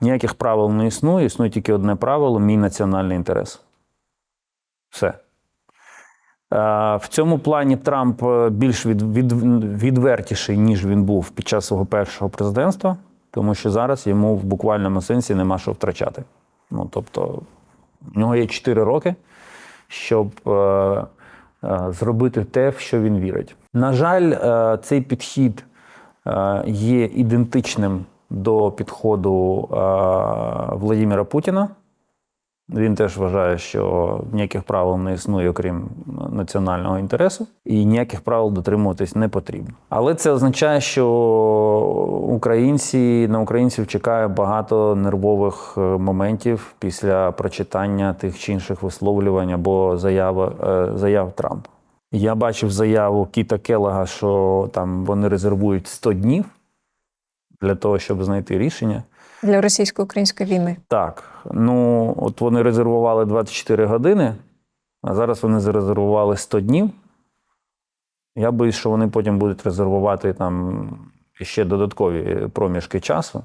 Ніяких правил не існує, існує тільки одне правило мій національний інтерес. Все. В цьому плані Трамп е, більш від, від, відвертіший, ніж він був під час свого першого президентства, тому що зараз йому в буквальному сенсі нема що втрачати. Ну, тобто, в нього є 4 роки, щоб е, е, зробити те, в що він вірить. На жаль, е, цей підхід е, є ідентичним до підходу е, Владимира Путіна. Він теж вважає, що ніяких правил не існує, окрім національного інтересу, і ніяких правил дотримуватись не потрібно. Але це означає, що українці на українців чекає багато нервових е, моментів після прочитання тих чи інших висловлювань або заяв, е, заяв Трампа. Я бачив заяву Кіта Келлага, що там вони резервують 100 днів для того, щоб знайти рішення. Для російсько-української війни. Так, ну от вони резервували 24 години, а зараз вони зарезервували 100 днів. Я боюсь, що вони потім будуть резервувати там ще додаткові проміжки часу.